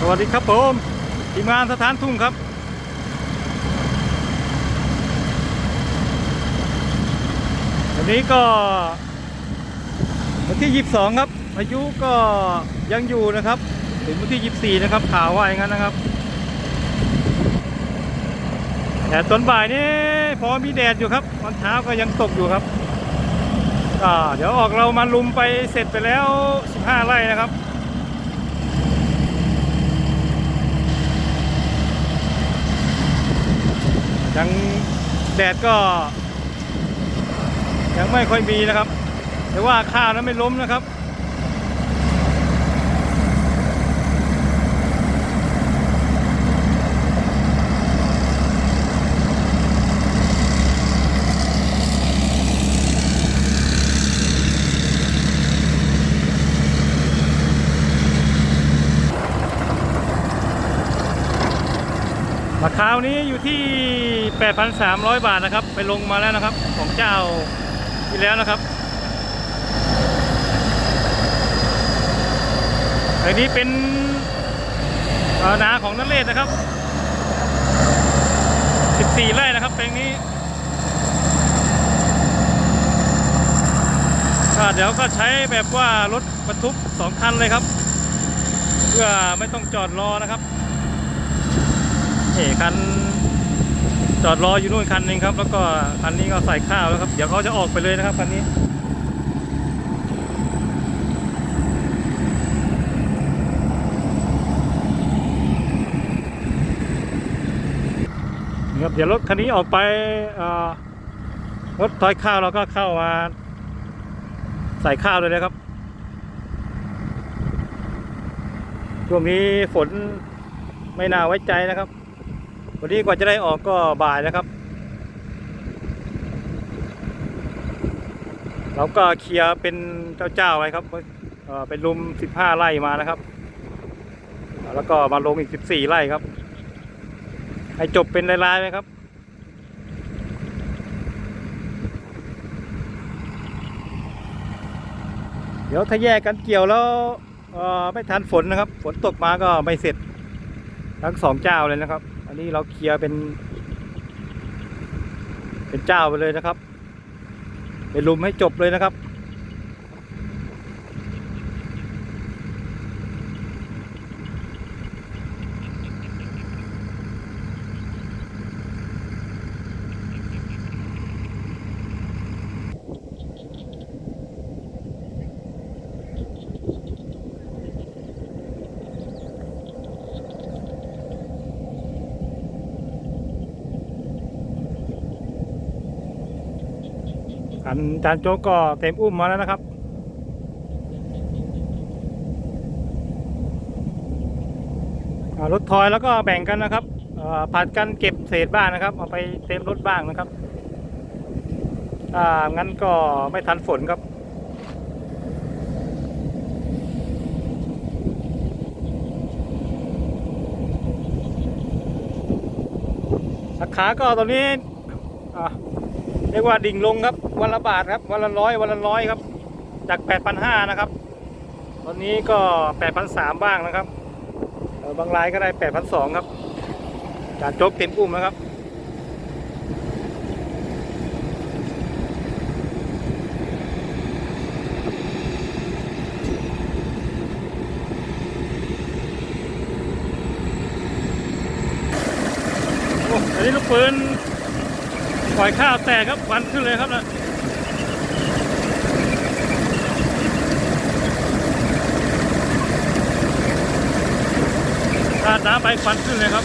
สวัสดีครับผมทีมงานสถานทุ่งครับ วันนี้ก็วันที่ 22 ครับ อายุก็ยังอยู่นะครับ ถึงวันที่ 24 นะครับข่าวว่าอย่างนั้นนะครับ แต่ตอนบ่ายนี้พอมีแดดอยู่ครับตอนเช้าก็ยังตกอยู่ครับเดี๋ยวออกเรามาลุมไปเสร็จไปแล้ว 15 ไร่นะครับ ยังแดดก็ ยังไม่ค่อยมีนะครับ แต่ว่าข้าวนั้นไม่ล้มนะครับ ราคาวนี้อยู่ที่ 8,300 บาทนะครับ ไปลงมาแล้วนะครับ ของเจ้าที่แล้วนะครับอันนี้เป็นอ่อนาของนันเลศนะครับ 14 ไร่นะครับแปลงนี้ก็เดี๋ยวก็ใช้แบบว่ารถบรรทุกสองคันเลยครับ เพื่อไม่ต้องจอดรอนะครับ นี่คันจอดรออยู่นู่นคันหนึ่งครับ แล้วก็คันนี้ก็ใส่ข้าวแล้วครับ เดี๋ยวเขาจะออกไปเลยนะครับคันนี้นะครับเดี๋ยวรถคันนี้ออกไปรถถอยข้าวเราก็เข้ามาใส่ข้าวเลยนะครับ ช่วงนี้ฝนไม่น่าไว้ใจนะครับ วันนี้กว่าจะได้ออกก็บ่ายนะครับ เราก็เคลียร์เป็นเจ้าๆไว้ครับเป็นรุม 15 ไร่มานะครับ แล้วก็มาลงอีก 14 ไร่ครับ ให้จบเป็นลายๆไหมครับเดี๋ยวถ้าแยกกันเกี่ยวแล้วไม่ทันฝนนะครับ ฝนตกมาก็ไม่เสร็จ ทั้งสองเจ้าเลยนะครับ อันนี้เราเคลียร์เป็น เป็นเจ้าไปเลยนะครับ เป็นลุมให้จบเลยนะครับ อันจานโจ๊กก็เต็มอุ้มมาแล้วนะครับอ่ารถทอยแล้วก็แบ่งกันนะครับผัดกันเก็บเศษบ้างนะครับ เอาไปเต็มรถบ้างนะครับอ่างั้นก็ไม่ทันฝนครับราคาก็ตอนนี้อ่า เรียกว่าดิ่งลงครับ วันละบาทครับ วันละร้อยวันละร้อยครับ จากแปดพันนะครับ ตอนนี้ก็แปดพันสบ้างนะครับ บางรายก็ได้แปดพันสครับจานโจ๊กเต็มอุ้มนะครับโอ้อันนี้ลูกปืน ปล่อยข้าวแตกครับควันขึ้นเลยครับนะขาดน้ำไปควันขึ้นเลยครับ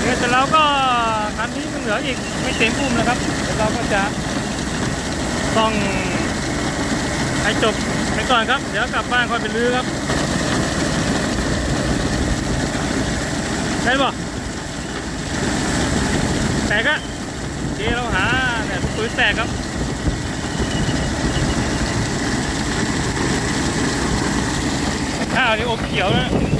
เนี่ยแต่เราก็คันนี้มันเหลืออีกไม่เต็มอุ้มนะครับเดี๋ยวเราก็จะต้องให้จบไปก่อนครับ เดี๋ยวกลับบ้านค่อยไปลื้อครับ ได้ป่ะแตกอะโอเคเราหาเนี่ยปืนแตกครับข้าวนี่อบเขียวนะ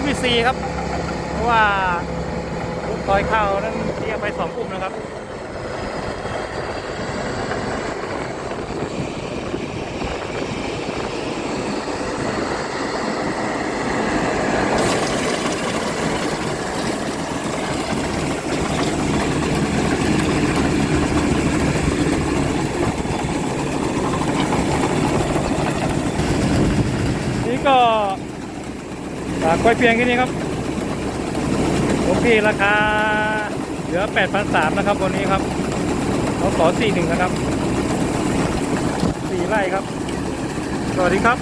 มที่4ครับ เพราะว่าลูกต่อยข้าวนั้นเรียกไป2กลุ่มนะครับ ฝากล้วยเพียงแค่นี้ครับโอเคราคาเหลือ 8,300นะครับวันนี้ครับเขาขอ41นะครับ4ไร่ครับ สวัสดีครับ